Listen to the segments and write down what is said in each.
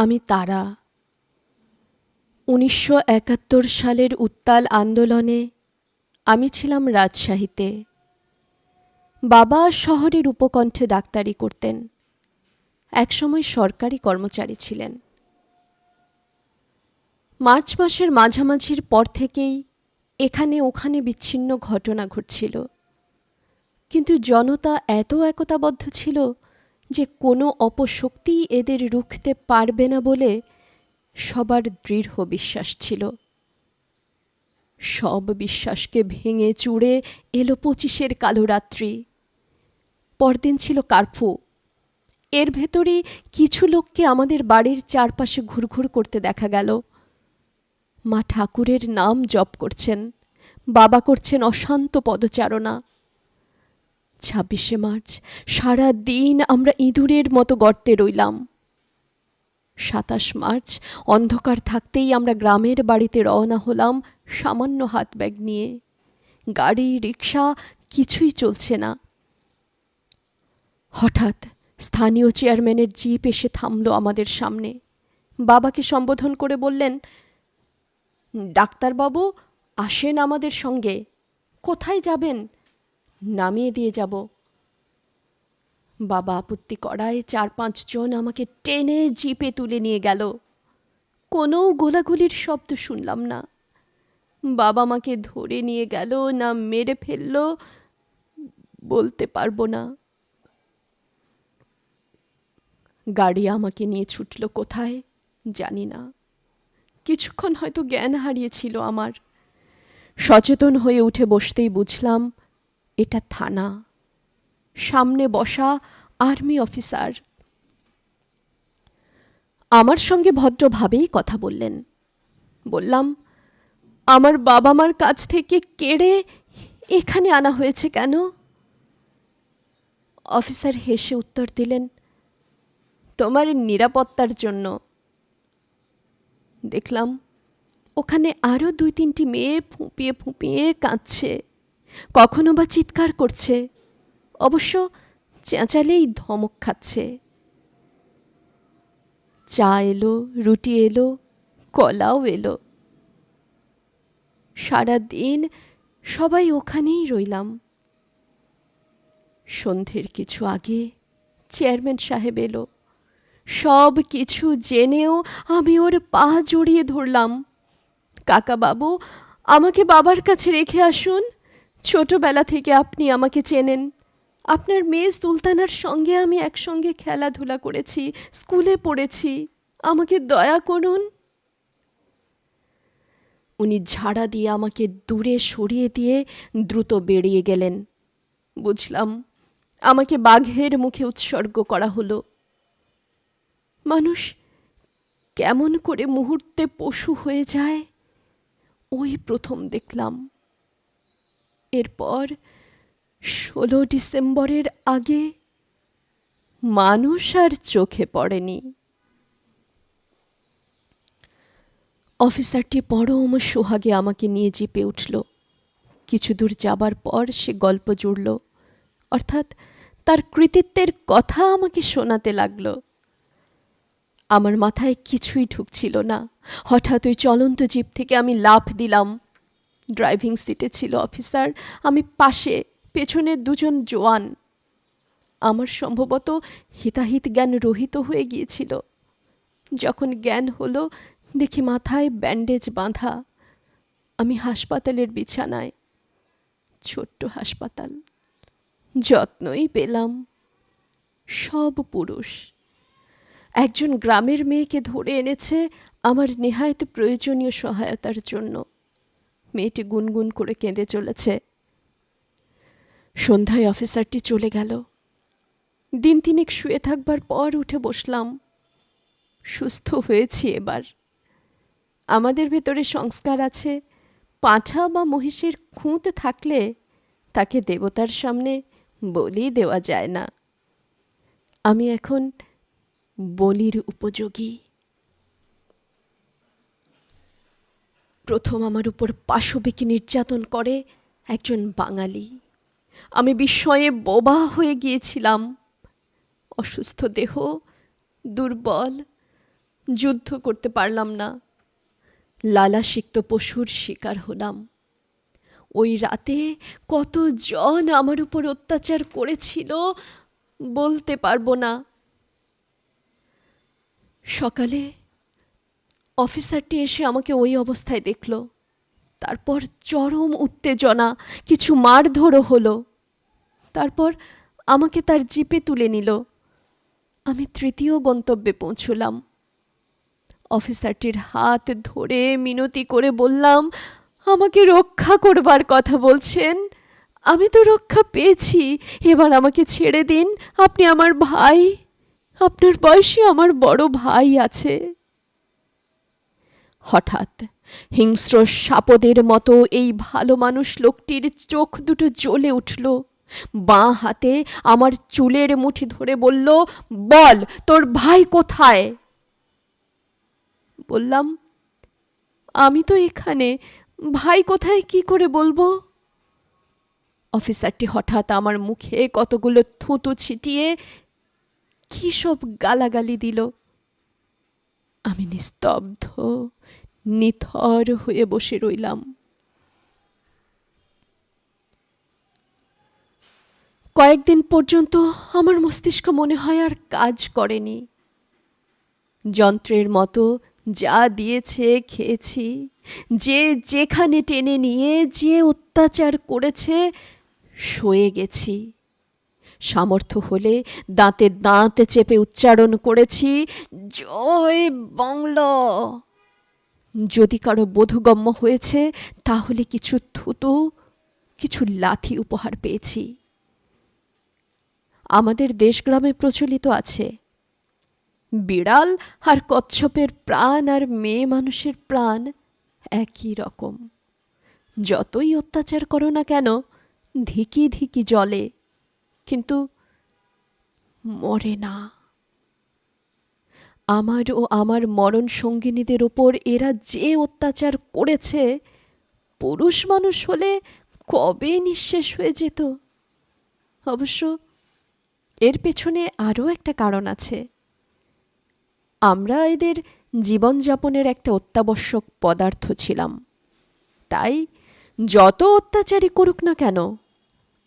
আমি তারা। উনিশশো একাত্তর সালের উত্তাল আন্দোলনে আমি ছিলাম রাজশাহীতে। বাবা শহরের উপকণ্ঠে ডাক্তারি করতেন। একসময় সরকারি কর্মচারী ছিলেন। মার্চ মাসের মাঝামাঝির পর থেকেই এখানে ওখানে বিচ্ছিন্ন ঘটনা ঘটছিল। কিন্তু জনতা এত একতাবদ্ধ ছিল যে কোনো অপশক্তি এদের রুখতে পারবে না বলে সবার দৃঢ় বিশ্বাস ছিল। সব বিশ্বাসকে ভেঙে চুড়ে এলো পঁচিশের কালো রাত্রি। পরদিন ছিল কার্ফু। এর ভেতরেই কিছু লোককে আমাদের বাড়ির চারপাশে ঘুরঘুর করতে দেখা গেল। মা ঠাকুরের নাম জপ করছেন। বাবা করছেন অশান্ত পদচারণা। ছাব্বিশে মার্চ সারা দিন আমরা ইঁদুরের মতো গর্তে রইলাম। সাতাশ মার্চ, অন্ধকার থাকতেই আমরা গ্রামের বাড়িতে রওনা হলাম সামান্য হাত ব্যাগ নিয়ে। গাড়ি রিক্সা কিছুই চলছে না। হঠাৎ স্থানীয় চেয়ারম্যানের জিপ এসে থামল আমাদের সামনে। বাবাকে সম্বোধন করে বললেন, ডাক্তারবাবু, আসেন আমাদের সঙ্গে। কোথায় যাবেন? নামিয়ে দিয়ে যাব। বাবা আপত্তি করায় চার পাঁচজন আমাকে টেনে জিপে তুলে নিয়ে গেল। কোনো গোলাগুলির শব্দ শুনলাম না। বাবা মাকে ধরে নিয়ে গেল, না মেরে ফেলল, বলতে পারব না। গাড়ি আমাকে নিয়ে ছুটল কোথায় জানি না। কিছুক্ষণ হয়তো জ্ঞান হারিয়েছিল আমার। সচেতন হয়ে উঠে বসতেই বুঝলাম এটা থানা। সামনে বসা আর্মি অফিসার। আমার সঙ্গে ভদ্রভাবেই কথা বললেন। বললাম, আমার বাবা মার কাছ থেকে কেড়ে এখানে আনা হয়েছে কেন? অফিসার হেসে উত্তর দিলেন, তোমার নিরাপত্তার জন্য। দেখলাম, ওখানে আরও দুই তিনটি মেয়ে ফুঁপিয়ে ফুঁপিয়ে কাঁদছে। কখনো বা চিৎকার করছে, অবশ্য চেঁচালেই ধমক খাচ্ছে। চা এলো, রুটি এলো, কলাও এলো। সারা দিন সবাই ওখানেই রইলাম। সন্ধ্যের কিছু আগে চেয়ারম্যান সাহেব এলো। সব কিছু জেনেও আমি ওর পা জড়িয়ে ধরলাম। কাকা বাবু আমাকে বাবার কাছে রেখে আসুন। ছোটবেলা থেকে আপনি আমাকে চেনেন। আপনার মেয়ে সুলতানার সঙ্গে আমি একসঙ্গে খেলাধুলা করেছি, স্কুলে পড়েছি। আমাকে দয়া করুন। উনি ঝাড়া দিয়ে আমাকে দূরে সরিয়ে দিয়ে দ্রুত বেরিয়ে গেলেন। বুঝলাম, আমাকে বাঘের মুখে উৎসর্গ করা হলো। মানুষ কেমন করে মুহূর্তে পশু হয়ে যায়, ওই প্রথম দেখলাম। এরপর ষোলো ডিসেম্বরের আগে মানুষ আর চোখে পড়েনি। অফিসারটি পরম সোহাগে আমাকে নিয়ে জিপে উঠল। কিছু দূর যাবার পর সে গল্প জুড়ল, অর্থাৎ তার কৃতিত্বের কথা আমাকে শোনাতে লাগল। আমার মাথায় কিছুই ঢুকছিল না। হঠাৎ ওই চলন্ত জিপ থেকে আমি লাফ দিলাম। ড্রাইভিং সিটে ছিল অফিসার। আমি পাশে, পেছনে দুজন জোয়ান। আমার সম্ভবত হিতাহিত জ্ঞান রহিত হয়ে গিয়েছিল। যখন জ্ঞান হলো, দেখি মাথায় ব্যান্ডেজ বাঁধা। আমি হাসপাতালের বিছানায়। ছোট্ট হাসপাতাল। যত্নই পেলাম। সব পুরুষ। একজন গ্রামের মেয়েকে ধরে এনেছে আমার নেহায়ত প্রয়োজনীয় সহায়তার জন্য। মেয়েটি গুনগুন করে কেঁদে চলেছে। সন্ধ্যায় অফিসারটি চলে গেল। দিন তিনেক শুয়ে থাকবার পর উঠে বসলাম। সুস্থ হয়েছি এবার। আমাদের ভেতরে সংস্কার আছে। পাঁঠা বা মহিষের খুঁত থাকলে তাকে দেবতার সামনে বলি দেওয়া যায় না। আমি এখন বলির উপযোগী। প্রথম আমার উপর পাশবিক নির্যাতন করে একজন বাঙালি। আমি বিস্ময়ে বোবা হয়ে গিয়েছিলাম। অসুস্থ দেহ, দুর্বল, যুদ্ধ করতে পারলাম না। লালাসিক্ত পশুর শিকার হলাম। ওই রাতে কতজন আমার উপর অত্যাচার করেছিল বলতে পারব না। সকালে অফিসারটি এসে আমাকে ওই অবস্থায় দেখল। তারপর চরম উত্তেজনা, কিছু মারধরও হলো। তারপর আমাকে তার জিপে তুলে নিল। আমি তৃতীয় গন্তব্যে পৌঁছলাম। অফিসারটির হাত ধরে মিনতি করে বললাম, আমাকে রক্ষা করবার কথা বলছেন। আমি তো রক্ষা পেয়েছি। এবার আমাকে ছেড়ে দিন। আপনি আমার ভাই। আপনার বয়সে আমার বড় ভাই আছে। হঠাৎ হিংস্র সাপদের মতো এই ভালো মানুষ লোকটির চোখ দুটো জ্বলে উঠল। বাঁ হাতে আমার চুলের মুঠি ধরে বলল, বল, তোর ভাই কোথায়? বললাম, আমি তো এখানে, ভাই কোথায় কি করে বলব? অফিসারটি হঠাৎ আমার মুখে কতগুলো থুতু ছিটিয়ে কী সব গালাগালি দিল। আমি নিস্তব্ধ, নিথর হয়ে বসে রইলাম। কয়েকদিন পর্যন্ত আমার মস্তিষ্ক মনে হয় আর কাজ করেনি। যন্ত্রের মতো যা দিয়েছে, খেয়েছি। যে যেখানে টেনে নিয়ে, যে অত্যাচার করেছে, সয়ে গেছি। সামর্থ্য হলে দাঁতে দাঁত চেপে উচ্চারণ করেছি, জয় বাংলা! যদি কারও বোধগম্য হয়েছে, তাহলে কিছু থুতু, কিছু লাথি উপহার পেয়েছি। আমাদের দেশগ্রামে প্রচলিত আছে, বিড়াল আর কচ্ছপের প্রাণ আর মেয়ে মানুষের প্রাণ একই রকম। যতই অত্যাচার করো না কেন, ধিকি ধিকি জলে। কিন্তু মরে না। আমার ও আমার মরণ সঙ্গিনীদের ওপর এরা যে অত্যাচার করেছে, পুরুষ মানুষ হলে কবে নিঃশেষ হয়ে যেত? অবশ্য এর পেছনে আরও একটা কারণ আছে। আমরা এদের জীবনযাপনের একটা অত্যাবশ্যক পদার্থ ছিলাম। তাই যত অত্যাচারই করুক না কেন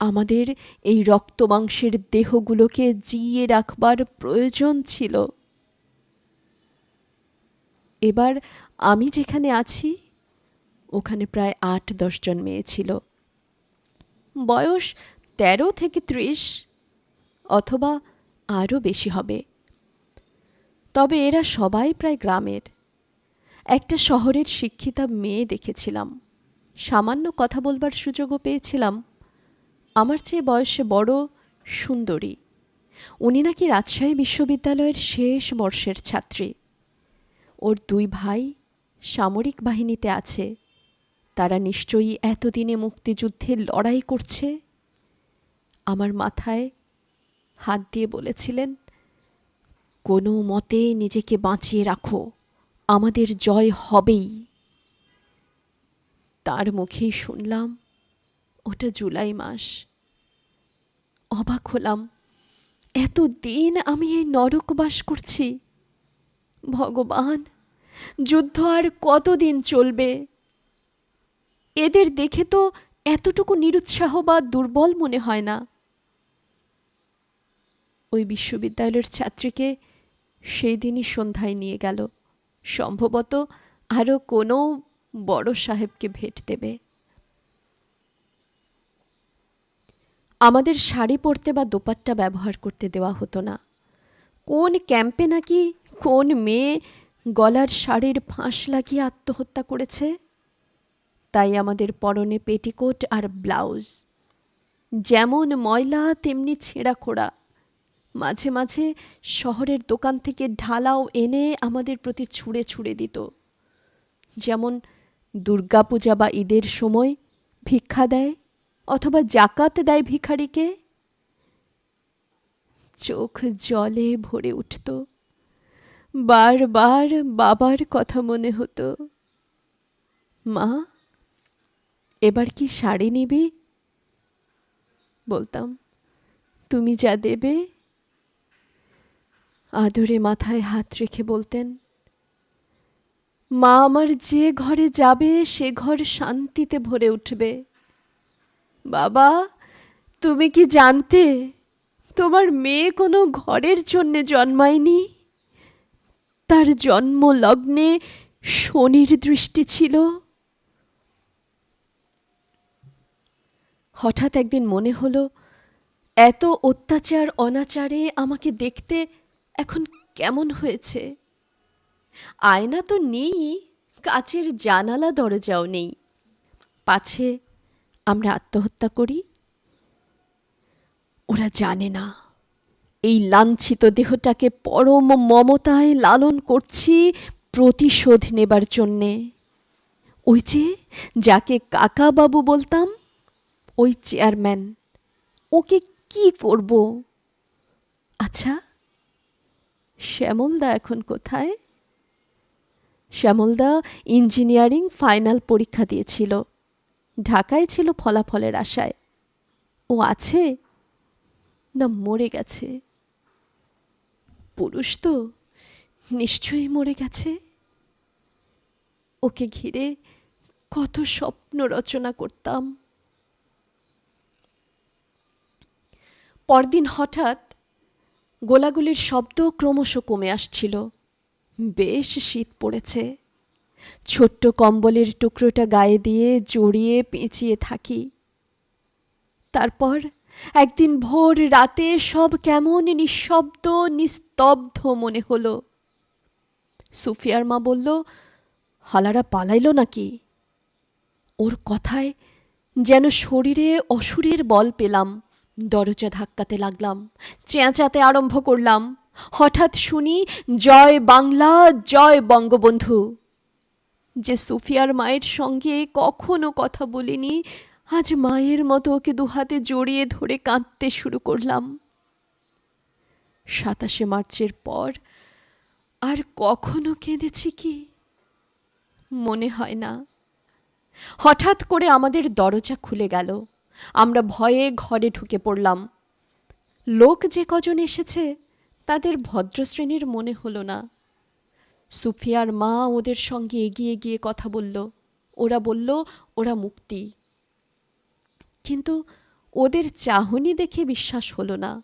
আমাদের এই রক্তমাংসের দেহগুলোকে জিয়ে রাখবার প্রয়োজন ছিল। এবার আমি যেখানে আছি, ওখানে প্রায় আট দশজন মেয়ে ছিল। বয়স তেরো থেকে ত্রিশ, অথবা আরও বেশি হবে। তবে এরা সবাই প্রায় গ্রামের। একটা শহরের শিক্ষিতা মেয়ে দেখেছিলাম। সামান্য কথা বলবার সুযোগও পেয়েছিলাম। আমার চেয়ে বয়সে বড় সুন্দরী। উনি নাকি রাজশাহী বিশ্ববিদ্যালয়ের শেষ বর্ষের ছাত্রী। ওর দুই ভাই সামরিক বাহিনীতে আছে। তারা নিশ্চয়ই এতদিনে মুক্তিযুদ্ধে লড়াই করছে। আমার মাথায় হাত দিয়ে বলেছিলেন, কোনো মতে নিজেকে বাঁচিয়ে রাখো, আমাদের জয় হবেই। তার মুখেই শুনলাম ওটা জুলাই মাস। অবাক হলাম এত দিন আমি এই নরক বাস করছি। ভগবান, যুদ্ধ আর কতদিন চলবে? এদের দেখে তো এতটুকু নিরুৎসাহ বা দুর্বল মনে হয় না। ওই বিশ্ববিদ্যালয়ের ছাত্রীকে সেই দিনই সন্ধ্যায় নিয়ে গেল। সম্ভবত আরও কোনো বড় সাহেবকে ভেট দেবে। আমাদের শাড়ি পরতে বা দোপাট্টা ব্যবহার করতে দেওয়া হতো না। কোন ক্যাম্পে নাকি কোন মেয়ে গলার শাড়ির ফাঁস লাগিয়ে আত্মহত্যা করেছে? তাই আমাদের পরনে পেটিকোট আর ব্লাউজ। যেমন ময়লা, তেমনি ছেঁড়া খোড়া। মাঝে মাঝে শহরের দোকান থেকে ঢালাও এনে আমাদের প্রতি ছুঁড়ে ছুঁড়ে দিত। যেমন দুর্গাপূজা বা ঈদের সময় ভিক্ষা দেয় অথবা জাকাত দেয় ভিখারিকে? চোখ জলে ভরে উঠত। বারবার বাবার কথা মনে হতো। মা, এবার কি শাড়ি নিবি? বলতাম। তুমি যা দেবে? আদরে মাথায় হাত রেখে বলতেন। মা, আমার যে ঘরে যাবে, সে ঘর শান্তিতে ভরে উঠবে। বাবা, তুমি কি জানতে তোমার মেয়ে কোনো ঘরের জন্যে জন্মায়নি? তার জন্ম লগ্নে শনির দৃষ্টি ছিল। হঠাৎ একদিন মনে হলো, এত অত্যাচার অনাচারে আমাকে দেখতে এখন কেমন হয়েছে? আয়না তো নেই, কাচের জানালা দরজাও নেই। পাছে আমরা আত্মহত্যা করি? ওরা জানে না। এই লাঞ্ছিত দেহটাকে পরম মমতায় লালন করছি প্রতিশোধ নেবার জন্যে। ওই যে, যাকে কাকা বাবু বলতাম, ওই চেয়ারম্যান, ওকে কি করব? আচ্ছা শ্যামলদা এখন কোথায়? শ্যামলদা ইঞ্জিনিয়ারিং ফাইনাল পরীক্ষা দিয়েছিল। ঢাকায় ছিল ফলাফলের আশায়। ও আছে? না মরে গেছে? পুরুষ তো নিশ্চয়ই মরে গেছে। ওকে ঘিরে কত স্বপ্ন রচনা করতাম। পরদিন হঠাৎ গোলাগুলির শব্দ ক্রমশ কমে আসছিল। বেশ শীত পড়েছে। ছোট্ট কম্বলের টুকরোটা গায়ে দিয়ে জড়িয়ে পেঁচিয়ে থাকি। তারপর একদিন ভোর রাতে সব কেমন নিঃশব্দ, নিস্তব্ধ মনে হলো। সুফিয়ার মা বলল, হালারা পালাইল নাকি? ওর কথায় যেন শরীরে অসুরের বল পেলাম, দরজা ধাক্কাতে লাগলাম, চেঁচাতে আরম্ভ করলাম। হঠাৎ শুনি, জয় বাংলা, জয় বঙ্গবন্ধু। যে সুফিয়ার মায়ের সঙ্গে কখনো কথা বলিনি, আজ মায়ের মতো ওকে দুহাতে জড়িয়ে ধরে কাঁদতে শুরু করলাম। সাতাশে মার্চের পর আর কখনো কেঁদেছি কি? মনে হয় না। হঠাৎ করে আমাদের দরজা খুলে গেল। আমরা ভয়ে ঘরে ঢুকে পড়লাম। লোক যে কজন এসেছে, তাদের ভদ্রশ্রেণীর মনে হলো না। সুফিয়ার মা ওদের সঙ্গে এগিয়ে গিয়ে কথা বলল। ওরা বলল, ওরা মুক্তি। কিন্তু ওদের চাহনি দেখে বিশ্বাস হলো না।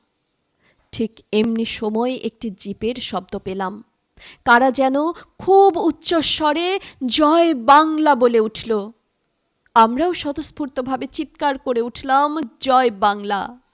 ঠিক এমনি সময় একটি জিপের শব্দ পেলাম। কারা যেন খুব উচ্চস্বরে জয় বাংলা বলে উঠল। আমরাও স্বতঃস্ফূর্তভাবে চিৎকার করে উঠলাম, জয় বাংলা।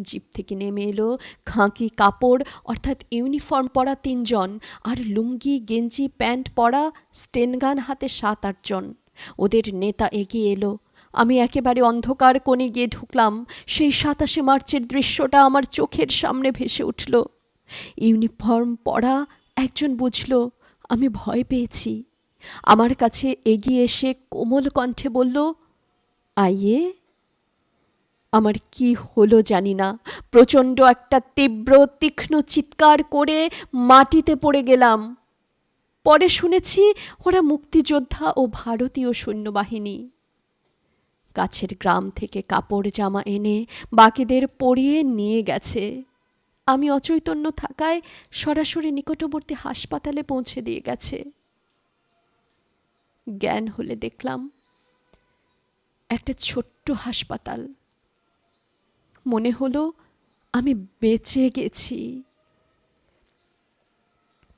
জিপ থেকে নেমে এলো। খাঁকি কাপড়, অর্থাৎ ইউনিফর্ম পরা তিনজন আর লুঙ্গি, গেঞ্জি, প্যান্ট পরা স্টেনগান হাতে সাত আটজন ওদের নেতা এগিয়ে এলো। আমি একেবারে অন্ধকার কোণে গিয়ে ঢুকলাম। সেই সাতাশে মার্চের দৃশ্যটা আমার চোখের সামনে ভেসে উঠল। ইউনিফর্ম পরা একজন বুঝল, আমি ভয় পেয়েছি। আমার কাছে এগিয়ে এসে কোমল কণ্ঠে বলল, আইয়ে আমার কি হলো জানি না। প্রচণ্ড একটা তীব্র, তীক্ষ্ণ চিৎকার করে মাটিতে পড়ে গেলাম। পরে শুনেছি ওরা মুক্তিযোদ্ধা ও ভারতীয় সৈন্যবাহিনী। কাছের গ্রাম থেকে কাপড় জামা এনে বাকিদের পরিয়ে নিয়ে গেছে। আমি অচৈতন্য থাকায় সরাসরি নিকটবর্তী হাসপাতালে পৌঁছে দিয়ে গেছে। জ্ঞান হলে দেখলাম একটা ছোট্ট হাসপাতাল। মনে হলো আমি বেঁচে গেছি।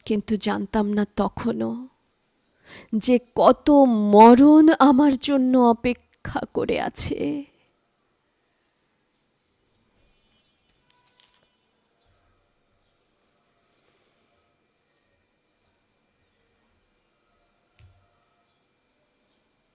কিন্তু জানতাম না তখনও যে কত মরণ আমার জন্য অপেক্ষা করে আছে।